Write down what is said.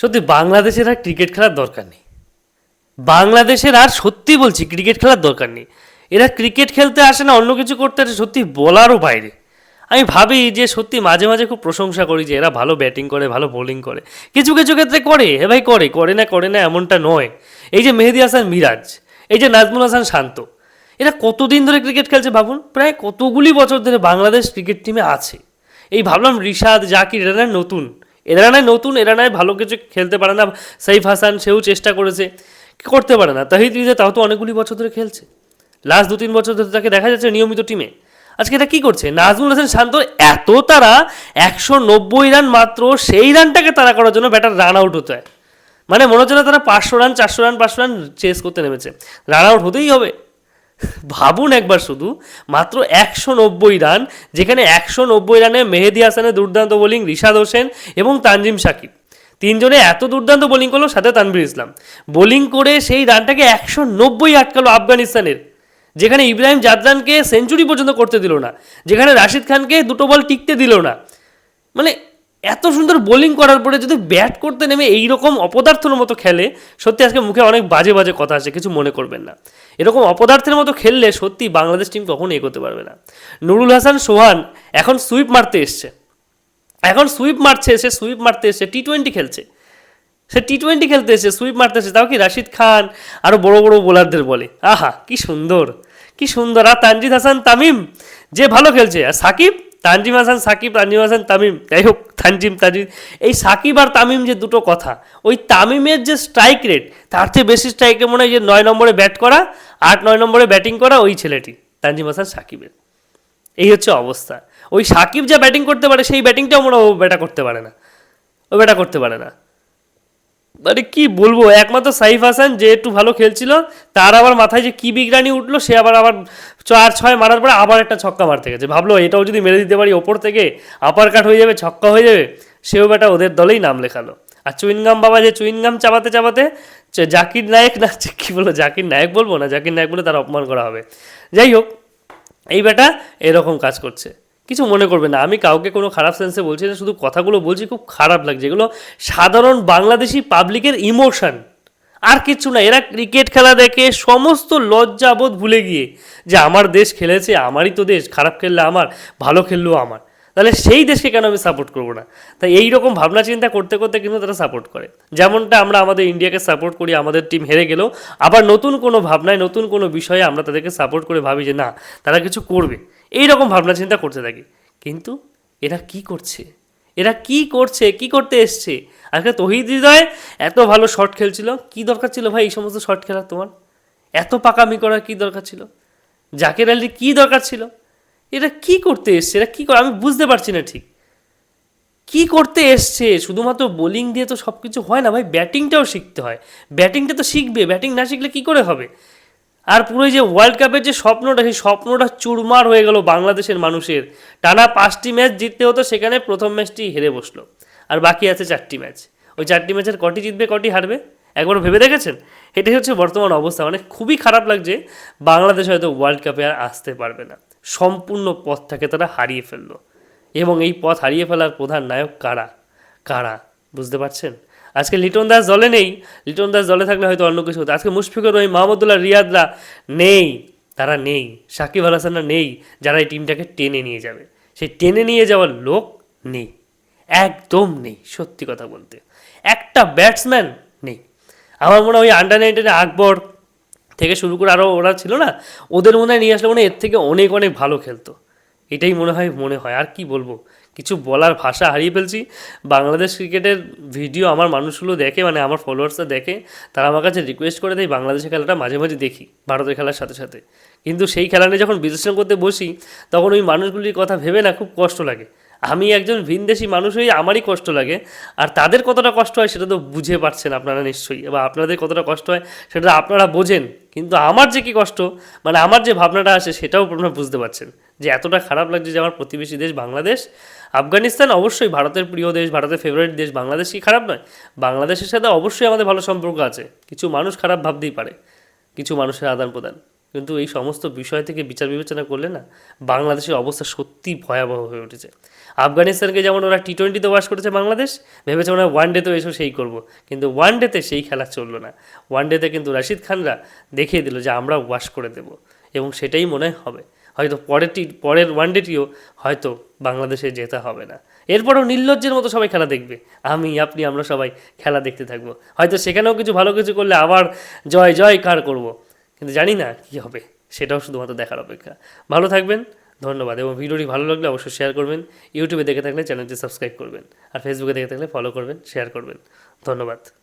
সত্যি, বাংলাদেশের আর ক্রিকেট খেলার দরকার নেই। বাংলাদেশের আর সত্যি বলছি ক্রিকেট খেলার দরকার নেই। এরা ক্রিকেট খেলতে আসে না, অন্য কিছু করতে আসে, সত্যি বলারও বাইরে। আমি ভাবি যে সত্যি মাঝে মাঝে খুব প্রশংসা করি যে এরা ভালো ব্যাটিং করে, ভালো বোলিং করে। কিছু কিছু ক্ষেত্রে করে, হে ভাই করে করে না করে না এমনটা নয়। এই যে মেহেদি হাসান মিরাজ, এই যে নাজমুল হাসান শান্ত, এরা কতদিন ধরে ক্রিকেট খেলছে ভাবুন? প্রায় কতগুলি বছর ধরে বাংলাদেশ ক্রিকেট টিমে আছে। এই ভাবলাম রিশাদ, জাকির, এরা নতুন। এরা নয় নতুন, এরা নয় ভালো কিছু খেলতে পারে না। সাইফ হাসান সেও চেষ্টা করেছে, করতে পারে না। তাহিদ রিজা তাও তো অনেকগুলি বছর ধরে খেলছে। লাস্ট দু তিন বছর ধরে তাকে দেখা যাচ্ছে নিয়মিত টিমে আজকে এটা কী করছে? নাজমুল হাসান শান্ত এত তারা, একশো নব্বই রান মাত্র, সেই রানটাকে তারা করার জন্য ব্যাটার রান আউট হতে হয়। মানে মনে হচ্ছে না তারা পাঁচশো রান, চারশো রান, পাঁচশো রান চেস করতে নেমেছে। রান আউট হতেই হবে। ভাবুন একবার শুধু, মাত্র একশো নব্বই রান, যেখানে একশো নব্বই রানে মেহেদি হাসানের দুর্দান্ত বোলিং রিশাদ হোসেন এবং তানজিম সাকিব। তিনজনে এত দুর্দান্ত বোলিং করল সাথে তানভীর ইসলাম। বোলিং করে সেই রানটাকে একশো নব্বই আটকালো আফগানিস্তানের, যেখানে ইব্রাহিম জাদরানকে সেঞ্চুরি পর্যন্ত করতে দিল না, যেখানে রাশিদ খানকে দুটো বল টিকতে দিল না। মানে এত সুন্দর বোলিং করার পরে যদি ব্যাট করতে নেমে এই রকম অপদার্থের মতো খেলে, সত্যি আজকে মুখে অনেক বাজে বাজে কথা আছে, কিছু মনে করবেন না। এরকম অপদার্থের মতো খেললে সত্যি বাংলাদেশ টিম কখনো এগোতে পারবে না। নুরুল হাসান, সোহান, এখন সুইপ মারতে এসছে। এখন সুইপ মারছে, সে সুইপ মারতে এসছে টি টোয়েন্টি খেলছে। সে টি টোয়েন্টি খেলতে এসে সুইপ মারতে এসে তাও কি রাশিদ খান আরও বড় বড় বোলারদের বলে? আহা, কি সুন্দর কি সুন্দর। আর তানজিদ হাসান তামিম, যে ভালো খেলছে। আর সাকিব তানজিম হাসান, সাকিব, তানজিম হাসান, তামিম, যাই হোক, তানজিম তানজিম, এই সাকিব আর তামিম যে দুটো কথা, ওই তামিমের যে স্ট্রাইক রেট তার চেয়ে বেশি স্ট্রাইকে মনে হয় যে নয় নম্বরে ব্যাট করা, আট, নয় নম্বরে ব্যাটিং করা ওই ছেলেটি, তানজিম হাসান সাকিবের। এই হচ্ছে অবস্থা। ওই সাকিব যা ব্যাটিং করতে পারে, সেই ব্যাটিংটাও মনে হয় ও ব্যাটা করতে পারে না। ও ব্যাটা করতে পারে না। মানে কি বলব, একমাত্র সাইফ হাসান যে একটু ভালো খেলছিল, তার আবার মাথায় যে কি বিগড়ানি উঠল, সে আবার আবার চার, ছয় মারার পরে আবার একটা ছক্কা মারতে গেছে। ভাবলো এটাও যদি মেরে দিতে পারি, ওপর থেকে আপার কাট হয়ে যাবে, ছক্কা হয়ে যাবে, সেও বেটা ওদের দলেই নাম লেখালো। আর চুইনগাম বাবা যে চুইনগাম চাবাতে চাবাতে চ- জাকির নায়ক না কি বলব, জাকির নায়ক বলব না, জাকির নায়ক বলে তার অপমান করা হবে। যাই হোক, এই বেটা এরকম কাজ করছে। কিছু মনে করবে না। আমি কাউকে কোনো খারাপ সেন্সে বলছি না, শুধু কথাগুলো বলছি, খুব খারাপ লাগছে। এগুলো সাধারণ বাংলাদেশি পাবলিকের ইমোশন আর কিচ্ছু না, এরা ক্রিকেট খেলা দেখে সমস্ত লজ্জাবোধ ভুলে গিয়ে যে আমার দেশ খেলেছে, আমারই তো দেশ, খারাপ খেললে আমার, ভালো খেললেও আমার। তাহলে সেই দেশকে কেন আমি সাপোর্ট করব না? তাই এই রকম ভাবনা চিন্তা করতে করতে কিন্তু তারা সাপোর্ট করে। যেমনটা আমরা আমাদের ইন্ডিয়াকে সাপোর্ট করি, আমাদের টিম হেরে গেলেও, আবার নতুন কোনো ভাবনায়, নতুন কোনো বিষয়ে আমরা তাদেরকে সাপোর্ট করে ভাবি যে না, তারা কিছু করবে। এই রকম ভাবনা চিন্তা করতে থাকি। কিন্তু এরা কি করছে? এরা কি করছে? কি করতে এসছে? আজকে তহিদ হৃদয় এত ভালো শট খেলছিল। কি দরকার ছিল ভাই এই সমস্ত শট খেলার তোমার? এত পাকামি করার কি দরকার ছিল? জাকের আলী কি দরকার ছিল? এরা কি করতে এসছে? এরা কি করে আমি বুঝতে পারছি না ঠিক। কি করতে এসছে? শুধুমাত্র বোলিং দিয়ে তো সব কিছু হয় না ভাই। ব্যাটিংটাও শিখতে হয়। ব্যাটিংটা তো শিখবে। ব্যাটিং না শিখলে কি করে হবে? আর পুরো যে ওয়ার্ল্ড কাপের যে স্বপ্নটা, সেই স্বপ্নটা চুরমার হয়ে গেল বাংলাদেশের মানুষের। টানা পাঁচটি ম্যাচ জিততে হতো, সেখানে প্রথম ম্যাচটি হেরে বসল। আর বাকি আছে চারটি ম্যাচ। ওই চারটি ম্যাচের কটি জিতবে, কটি হারবে, একবার ভেবে দেখেছেন? এটাই হচ্ছে বর্তমান অবস্থা। মানে খুবই খারাপ লাগছে, বাংলাদেশ হয়তো ওয়ার্ল্ড কাপে আর আসতে পারবে না। সম্পূর্ণ পথটাকে তারা হারিয়ে ফেলল। এবং এই পথ হারিয়ে ফেলার প্রধান নায়ক কারা? কারা? বুঝতে পারছেন? আজকে লিটন দাস দলে নেই, লিটন দাস দলে থাকলে হয়তো অন্য কিছু হতো। আজকে মুশফিকুর রহিম মাহমুদুল্লাহ রিয়াদরা নেই, তারা নেই, সাকিব আল হাসানরা নেই, যারা এই টিমটাকে টেনে নিয়ে যাবে। সেই টেনে নিয়ে যাওয়ার লোক নেই, একদম নেই, সত্যি কথা বলতে। একটা ব্যাটসম্যান নেই। আমার মনে হয় ওই আন্ডার নাইনটিনে আকবর থেকে শুরু করে আরও ওরা ছিল না, ওদের মনে হয় নিয়ে আসলে মনে এর থেকে অনেক অনেক ভালো খেলতো। এটাই মনে হয় মনে হয়। আর কি বলব? কিছু বলার ভাষা হারিয়ে ফেলছি। বাংলাদেশ ক্রিকেটের ভিডিও আমার মানুষগুলো দেখে মানে আমার ফলোয়ার্সরা দেখে, তারা আমার কাছে রিকোয়েস্ট করে দেয়, বাংলাদেশের খেলাটা মাঝে মাঝে দেখি, ভারতের খেলার সাথে সাথে। কিন্তু সেই খেলা নিয়ে যখন বিশ্লেষণ করতে বসি, তখন ওই মানুষগুলির কথা ভেবে না খুব কষ্ট লাগে। আমি একজন ভিনদেশি মানুষ হয়ে আমারই কষ্ট লাগে। আর তাদের কতটা কষ্ট হয় সেটা তো বুঝে পারছেন আপনারা নিশ্চয়ই, বা আপনাদের কতটা কষ্ট হয় সেটা আপনারা বোঝেন। কিন্তু আমার যে কি কষ্ট মানে আমার যে ভাবনাটা আসে সেটাও আপনারা বুঝতে পারছেন। যে এতটা খারাপ লাগছে যে আমার প্রতিবেশী দেশ বাংলাদেশ। আফগানিস্তান অবশ্যই ভারতের প্রিয় দেশ, ভারতের ফেভারিট দেশ। বাংলাদেশ কি খারাপ নয়। বাংলাদেশের সাথে অবশ্যই আমাদের ভালো সম্পর্ক আছে। কিছু মানুষ খারাপ ভাবতেই পারে। কিছু মানুষের আদান প্রদান কিন্তু এই সমস্ত বিষয় থেকে বিচার বিবেচনা করলে না বাংলাদেশের অবস্থা সত্যি ভয়াবহ হয়ে উঠেছে। আফগানিস্তানকে যেমন ওরা টি টোয়েন্টিতে ওয়াশ করেছে বাংলাদেশ, ভেবেছে ওরা ওয়ান ডেতেও এসে সেই করব। কিন্তু ওয়ান ডেতে সেই খেলা চলল না। ওয়ান ডেতে কিন্তু রাশিদ খানরা দেখিয়ে দিল যে আমরা ওয়াশ করে দেব। এবং সেটাই মনে হবে। হয়তো পরের টি পরের হয়তো বাংলাদেশে যেতে হবে না। এরপরও নির্লজ্জের মতো সবাই খেলা দেখবে। আমি, আপনি, আমরা সবাই খেলা দেখতে থাকব। হয়তো সেখানেও কিছু ভালো কিছু করলে আবার জয় জয় কার করব? কিন্তু জানি না কী হবে, সেটাও শুধুমাত্র দেখার অপেক্ষা। ভালো থাকবেন, ধন্যবাদ। এবং ভিডিওটি ভালো লাগলে অবশ্যই শেয়ার করবেন, ইউটিউবে দেখে থাকলে চ্যানেলটি সাবস্ক্রাইব করবেন, আর ফেসবুকে দেখে থাকলে ফলো করবেন শেয়ার করবেন। ধন্যবাদ।